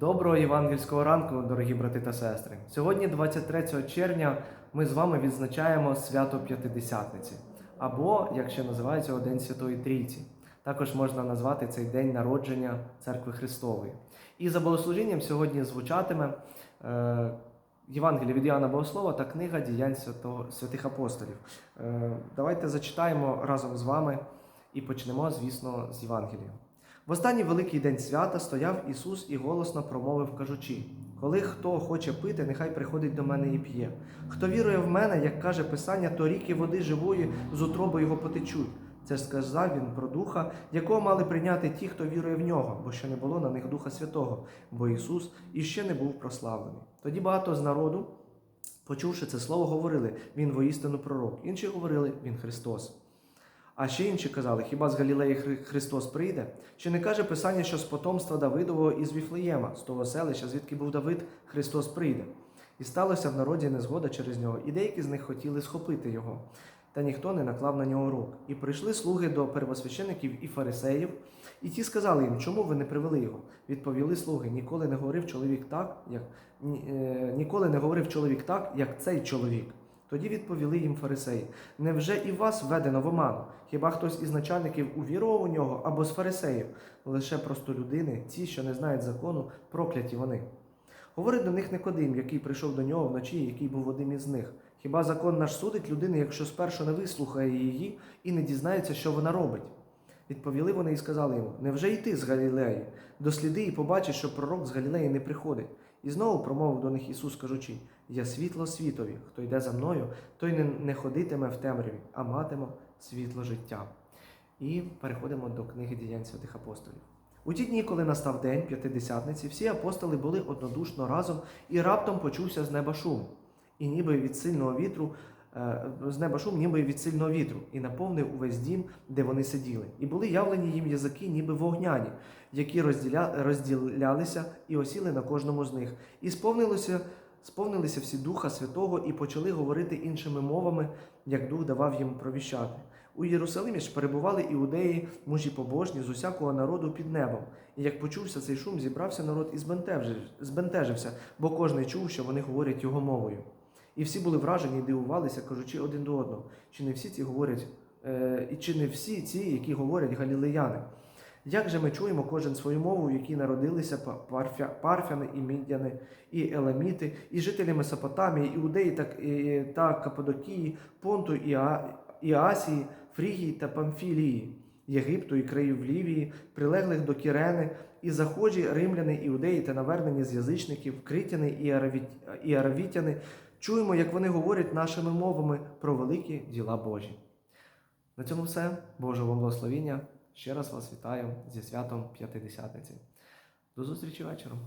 Доброго євангельського ранку, дорогі брати та сестри. Сьогодні, 23 червня, ми з вами відзначаємо свято П'ятидесятниці, або, як ще називається, День Святої Трійці. Також можна назвати цей день народження Церкви Христової. І за богослужінням сьогодні звучатиме е, Євангеліє від Іоанна Богослова та книга діянь святого, святих апостолів. Е, давайте зачитаємо разом з вами і почнемо, звісно, з Євангелія. В останній великий день свята стояв Ісус і голосно промовив, кажучи: Коли хто хоче пити, нехай приходить до мене і п'є. Хто вірує в мене, як каже Писання, то ріки води живої з утроби його потечуть. Це сказав він про духа, якого мали прийняти ті, хто вірує в нього, бо ще не було на них Духа Святого, бо Ісус іще не був прославлений. Тоді багато з народу, почувши це слово, говорили: Він воістину пророк. Інші говорили, Він Христос. А ще інші казали, хіба з Галілеї Христос прийде? Чи не каже Писання, що з потомства Давидового із Віфлеєма, з того селища, звідки був Давид, Христос прийде? І сталося в народі незгода через нього, і деякі з них хотіли схопити його. Та ніхто не наклав на нього рук. І прийшли слуги до первосвящеників і фарисеїв, і ті сказали їм, чому ви не привели його? Відповіли слуги: ніколи не говорив чоловік так, як е, ніколи не говорив чоловік так, як цей чоловік. Тоді відповіли їм фарисеї: Невже і вас введено в оману? Хіба хтось із начальників увірував у нього або з фарисеїв? Лише просто людини, ті, що не знають закону, прокляті вони. Говорить до них Никодим, який прийшов до нього вночі, який був одним із них. Хіба закон наш судить людини, якщо спершу не вислухає її і не дізнається, що вона робить? Відповіли вони і сказали йому: Невже й ти з Галілеї? Досліди і побачиш, що пророк з Галілеї не приходить. І знову промовив до них Ісус, кажучи: Я світло світові, хто йде за мною, той не, ходитиме в темряві, а матиме світло життя. І переходимо до книги діянь святих апостолів. У ті дні, коли настав день п'ятидесятниці, всі апостоли були однодушно разом, і раптом почувся з неба шум, і ніби від сильного вітру, з неба шум, ніби від сильного вітру, і наповнив увесь дім, де вони сиділи. І були явлені їм язики, ніби вогняні, які розділя, розділялися і осіли на кожному з них. І сповнилося, сповнилися всі Духа Святого і почали говорити іншими мовами, як Дух давав їм провіщати. У Єрусалимі ж перебували іудеї, мужі побожні з усякого народу під небом. І як почувся цей шум, зібрався народ і збентежився, бо кожний чув, що вони говорять його мовою. І всі були вражені і дивувалися, кажучи один до одного, чи не всі ці говорять, е, і чи не всі ці, які говорять галілеяни. Як же ми чуємо кожен свою мову, в якій народилися парфя, парфяни і мідяни, і еламіти, і жителі Месопотамії, Іудеї та, та Каппадокії, Понту і, А, і Асії, Фрігії та Памфілії, Єгипту і країв Лівії, прилеглих до Кірени, і захожі римляни, іудеї та навернені з язичників, критяни і аравітяни, чуємо, як вони говорять нашими мовами про великі діла Божі. На цьому все. Божого благословіння. Ще раз вас вітаю зі святом П'ятидесятниці. До зустрічі вечором.